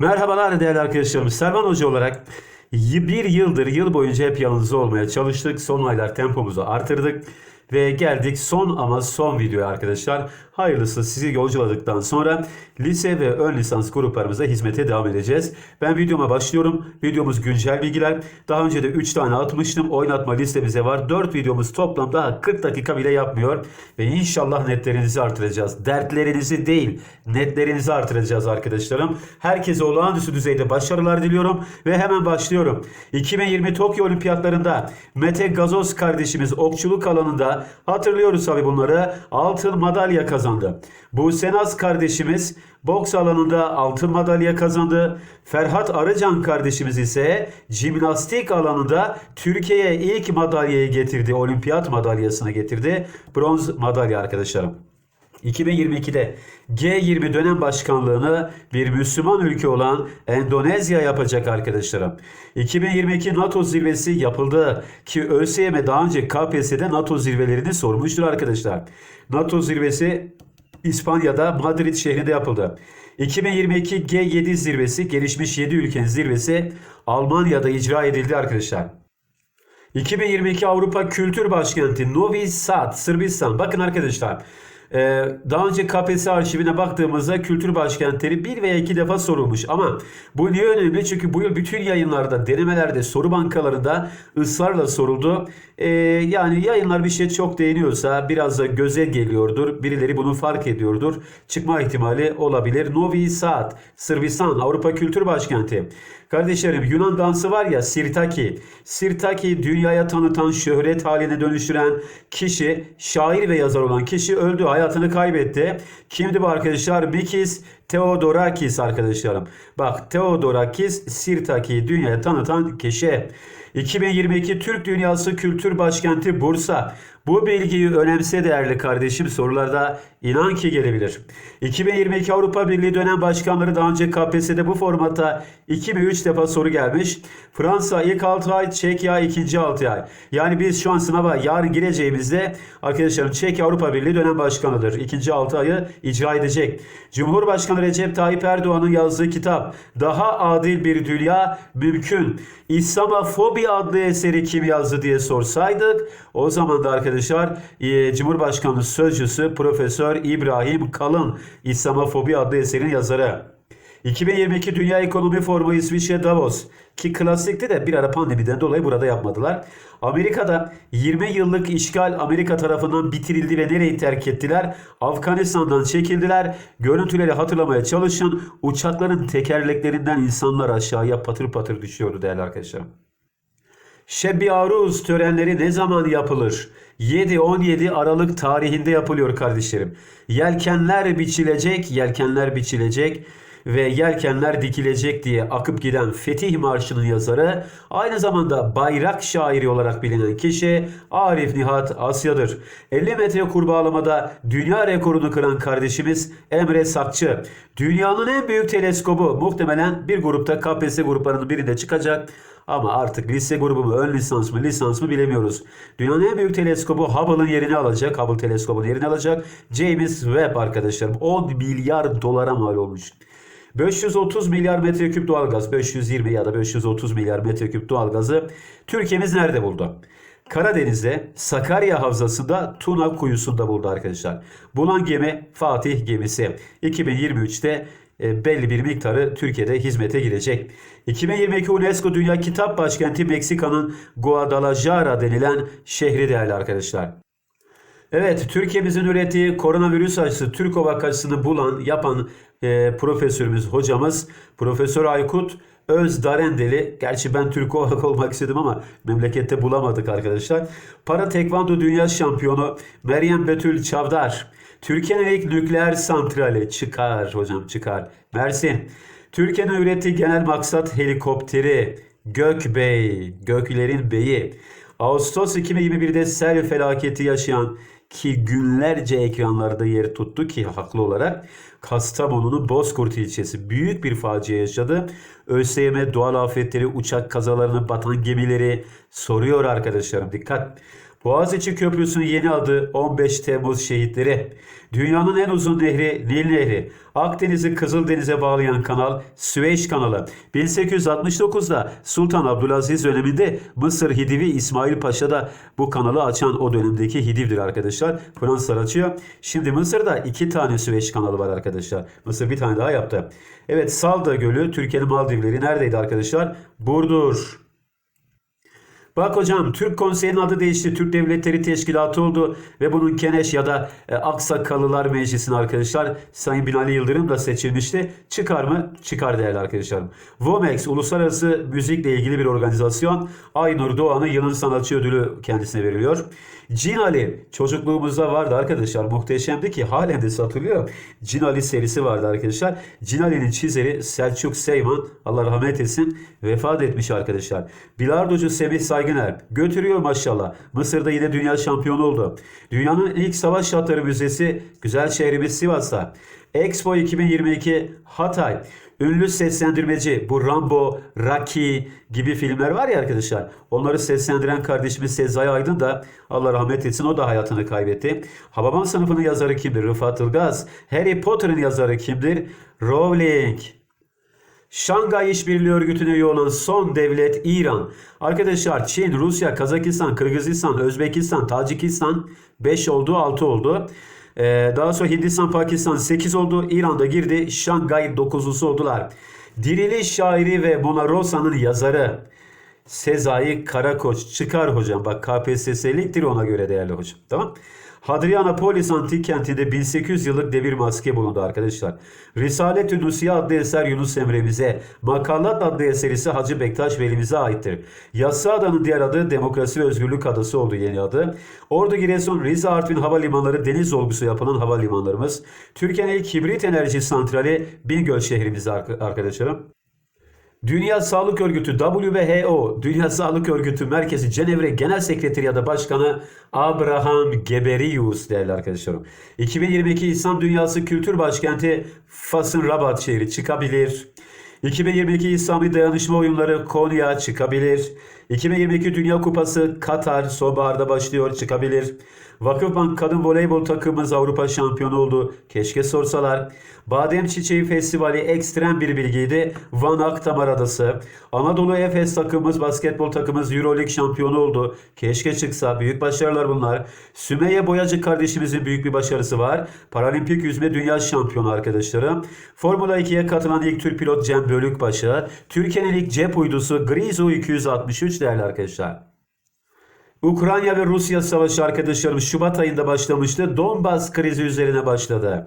Merhabalar değerli arkadaşlarım. Servan Hoca olarak bir yıldır yıl boyunca hep yanınızda olmaya çalıştık. Son aylar tempomuzu artırdık ve geldik son ama son videoya arkadaşlar. Hayırlısı sizi yolculadıktan sonra lise ve ön lisans gruplarımıza hizmete devam edeceğiz. Ben videoma başlıyorum. Videomuz güncel bilgiler. Daha önce de 3 tane atmıştım. Oynatma listemize var. 4 videomuz toplam daha 40 dakika bile yapmıyor. Ve inşallah netlerinizi artıracağız. Dertlerinizi değil, netlerinizi artıracağız arkadaşlarım. Herkese olağanüstü düzeyde başarılar diliyorum. Ve hemen başlıyorum. 2020 Tokyo Olimpiyatlarında Mete Gazoz kardeşimiz okçuluk alanında hatırlıyoruz tabi bunları. Altın madalya kazandı. Buse Naz kardeşimiz boks alanında altın madalya kazandı. Ferhat Arıcan kardeşimiz ise jimnastik alanında Türkiye'ye ilk madalyayı getirdi. Olimpiyat madalyasını getirdi. Bronz madalya arkadaşlarım. 2022'de G20 dönem başkanlığını bir Müslüman ülke olan Endonezya yapacak arkadaşlarım. 2022 NATO zirvesi yapıldı ki ÖSYM daha önce KPSS'de NATO zirvelerini sormuştur arkadaşlar. NATO zirvesi İspanya'da Madrid şehrinde yapıldı. 2022 G7 zirvesi gelişmiş 7 ülkenin zirvesi Almanya'da icra edildi arkadaşlar. 2022 Avrupa Kültür Başkenti Novi Sad, Sırbistan. Bakın arkadaşlar. E, Daha önce KPSS arşivine baktığımızda kültür başkentleri bir veya iki defa sorulmuş. Ama bu niye önemli? Çünkü bu yıl bütün yayınlarda, denemelerde, soru bankalarında ısrarla soruldu. E, Yani yayınlar bir şey çok değiniyorsa biraz da göze geliyordur. Birileri bunu fark ediyordur. Çıkma ihtimali olabilir. Novi Sad, Sırbistan, Avrupa Kültür Başkenti. Kardeşlerim Yunan dansı var ya Sirtaki. Sirtaki dünyaya tanıtan, şöhret haline dönüştüren kişi, şair ve yazar olan kişi öldü, hayatını kaybetti. Kimdi bu arkadaşlar? Mikis Theodorakis arkadaşlarım. Bak Theodorakis Sirtaki'yi dünyaya tanıtan kişi. 2022 Türk Dünyası Kültür Başkenti Bursa. Bu bilgiyi önemse değerli kardeşim sorularda inan ki gelebilir. 2022 Avrupa Birliği dönem başkanları daha önce KPSS'de bu formatta 2 mi 3 defa soru gelmiş. Fransa ilk 6 ay, Çekya ikinci 6 ay. Yani biz şu an sınava yarın gireceğimizde arkadaşlarım Çekya Avrupa Birliği dönem başkanıdır. İkinci 6 ayı icra edecek. Cumhurbaşkanı Recep Tayyip Erdoğan'ın yazdığı kitap Daha Adil Bir Dünya Mümkün. İslamofobi adlı eseri kim yazdı diye sorsaydık o zaman da arkadaşlar e, Cumhurbaşkanı Sözcüsü Profesör İbrahim Kalın İslamofobi adlı eserin yazarı. 2022 Dünya Ekonomi Forumu İsviçre Davos ki klasikti de bir ara pandemiden dolayı burada yapmadılar. Amerika'da 20 yıllık işgal Amerika tarafından bitirildi ve nereyi terk ettiler? Afganistan'dan çekildiler. Görüntüleri hatırlamaya çalışın. Uçakların tekerleklerinden insanlar aşağıya patır patır düşüyordu değerli arkadaşlarım. Şebi Aruz törenleri ne zaman yapılır? 7-17 Aralık tarihinde yapılıyor kardeşlerim. Yelkenler biçilecek, yelkenler biçilecek ve yelkenler dikilecek diye akıp giden Fetih Marşı'nın yazarı aynı zamanda bayrak şairi olarak bilinen kişi Arif Nihat Asya'dır. 50 metre kurbağalamada dünya rekorunu kıran kardeşimiz Emre Sakçı. Dünyanın en büyük teleskobu muhtemelen bir grupta KPSS gruplarının birinde çıkacak. Ama artık lise grubu mu, ön lisans mı, lisans mı bilemiyoruz. Dünyanın en büyük teleskobu Hubble'ın yerini alacak. Hubble teleskobun yerini alacak. James Webb arkadaşlarım 10 milyar dolara mal olmuş. 530 milyar metreküp doğalgaz, 520 ya da 530 milyar metreküp doğalgazı Türkiye'miz nerede buldu? Karadeniz'de Sakarya Havzası'nda Tuna Kuyusu'nda buldu arkadaşlar. Bulan gemi Fatih gemisi. 2023'te e, belli bir miktarı Türkiye'de hizmete girecek. 2022 UNESCO Dünya Kitap Başkenti Meksika'nın Guadalajara denilen şehri değerli arkadaşlar. Evet, Türkiye'mizin ürettiği koronavirüs aşısı Türkovak aşısını bulan, yapan e, profesörümüz, hocamız Profesör Aykut Özdarendeli. Gerçi ben Türkovak olmak istedim ama memlekette bulamadık arkadaşlar. Para Tekvando Dünya Şampiyonu Meryem Betül Çavdar. Türkiye'nin ilk nükleer santrali çıkar hocam çıkar. Mersin. Türkiye'nin ürettiği genel maksat helikopteri Gökbey, Göklerin Beyi. Ağustos 2021'de sel felaketi yaşayan ki günlerce ekranlarda yer tuttu ki haklı olarak Kastamonu'nun Bozkurt ilçesi büyük bir facia yaşadı. ÖSYM doğal afetleri, uçak kazalarını, batan gemileri soruyor arkadaşlarım dikkat. Boğaziçi Köprüsü'nün yeni adı 15 Temmuz şehitleri. Dünyanın en uzun nehri Nil Nehri. Akdeniz'i Kızıldeniz'e bağlayan kanal Süveyş Kanalı. 1869'da Sultan Abdülaziz döneminde Mısır Hidivi İsmail Paşa da bu kanalı açan o dönemdeki Hidiv'dir arkadaşlar. Fransızlar açıyor. Şimdi Mısır'da iki tane Süveyş kanalı var arkadaşlar. Mısır bir tane daha yaptı. Evet Salda Gölü Türkiye'nin Maldivleri neredeydi arkadaşlar? Burdur. Bak hocam Türk Konseyi'nin adı değişti. Türk Devletleri Teşkilatı oldu ve bunun Keneş ya da e, Aksakallılar Meclisi'nin arkadaşlar Sayın Binali Yıldırım da seçilmişti. Çıkar mı? Çıkar değerli arkadaşlarım. Vomex uluslararası müzikle ilgili bir organizasyon. Aynur Doğan'ın yılın sanatçı ödülü kendisine veriliyor. Cin Ali çocukluğumuzda vardı arkadaşlar. Muhteşemdi ki halen de satılıyor. Cin Ali serisi vardı arkadaşlar. Cin Ali'nin çizeri Selçuk Seyman Allah rahmet etsin vefat etmiş arkadaşlar. Bilardocu Semih Saygıner götürüyor maşallah. Mısır'da yine dünya şampiyonu oldu. Dünyanın ilk savaş şartları müzesi güzel şehrimiz Sivas'ta. Expo 2022 Hatay. Ünlü seslendirmeci bu Rambo, Rocky gibi filmler var ya arkadaşlar. Onları seslendiren kardeşimiz Sezai Aydın da Allah rahmet etsin o da hayatını kaybetti. Hababam sınıfının yazarı kimdir? Rıfat Ilgaz. Harry Potter'ın yazarı kimdir? Rowling. Şangay İşbirliği Örgütü'ne üye olan son devlet İran. Arkadaşlar Çin, Rusya, Kazakistan, Kırgızistan, Özbekistan, Tacikistan 5 oldu, 6 oldu. Ee, daha sonra Hindistan, Pakistan 8 oldu. İran'da girdi. Şangay 9'lusu oldular. Diriliş şairi ve Mona Rosa'nın yazarı Sezai Karakoç çıkar hocam. Bak KPSS'liktir ona göre değerli hocam. Tamam. Hadrianapolis antik kentinde 1800 yıllık demir maske bulundu arkadaşlar. Risalet-ü Nusiye adlı eser Yunus Emre'mize, Makalat adlı eser ise Hacı Bektaş Velimize aittir. Yassıada'nın diğer adı Demokrasi ve Özgürlük Adası oldu yeni adı. Ordu, Giresun, Rize, Artvin havalimanları deniz olgusu yapılan havalimanlarımız. Türkiye'nin ilk hibrit enerji santrali Bingöl şehrimizde arkadaşlarım. Dünya Sağlık Örgütü WHO, Dünya Sağlık Örgütü Merkezi Cenevre Genel Sekreteriyatı Başkanı Abraham Geberius değerli arkadaşlarım. 2022 İslam Dünyası Kültür Başkenti Fas'ın Rabat şehri çıkabilir. 2022 İslami Dayanışma Oyunları Konya çıkabilir. 2022 Dünya Kupası Katar sonbaharda başlıyor çıkabilir. Vakıfbank Kadın Voleybol takımımız Avrupa şampiyonu oldu. Keşke sorsalar. Badem Çiçeği Festivali ekstrem bir bilgiydi. Van Akdamar Adası. Anadolu Efes takımımız, basketbol takımımız Euroleague şampiyonu oldu. Keşke çıksa. Büyük başarılar bunlar. Sümeyye Boyacı kardeşimizin büyük bir başarısı var. Paralimpik yüzme dünya şampiyonu arkadaşlarım. Formula 2'ye katılan ilk Türk pilot Cem Bölükbaşı. Türkiye'nin ilk cep uydusu Grizo 263 değerli arkadaşlar. Ukrayna ve Rusya savaşı arkadaşlarım Şubat ayında başlamıştı. Donbas krizi üzerine başladı.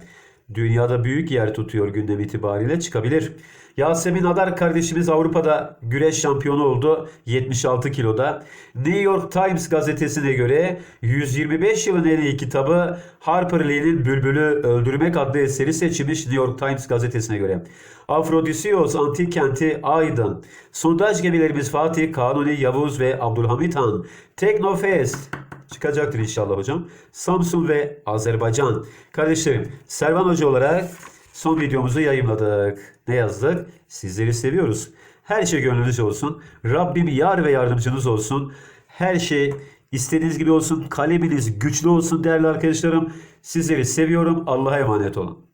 Dünyada büyük yer tutuyor gündem itibariyle çıkabilir. Yasemin Adar kardeşimiz Avrupa'da güreş şampiyonu oldu 76 kiloda. New York Times gazetesine göre 125 yılın en iyi kitabı Harper Lee'nin Bülbül'ü Öldürmek adlı eseri seçilmiş New York Times gazetesine göre. Afrodisios antik kenti Aydın. Sondaj gemilerimiz Fatih, Kanuni, Yavuz ve Abdülhamit Han. Teknofest çıkacaktır inşallah hocam. Samsun ve Azerbaycan. Kardeşlerim Servan Hoca olarak son videomuzu yayınladık. Ne yazdık? Sizleri seviyoruz. Her şey gönlünüzce olsun. Rabbim yar ve yardımcınız olsun. Her şey istediğiniz gibi olsun. Kaleminiz güçlü olsun değerli arkadaşlarım. Sizleri seviyorum. Allah'a emanet olun.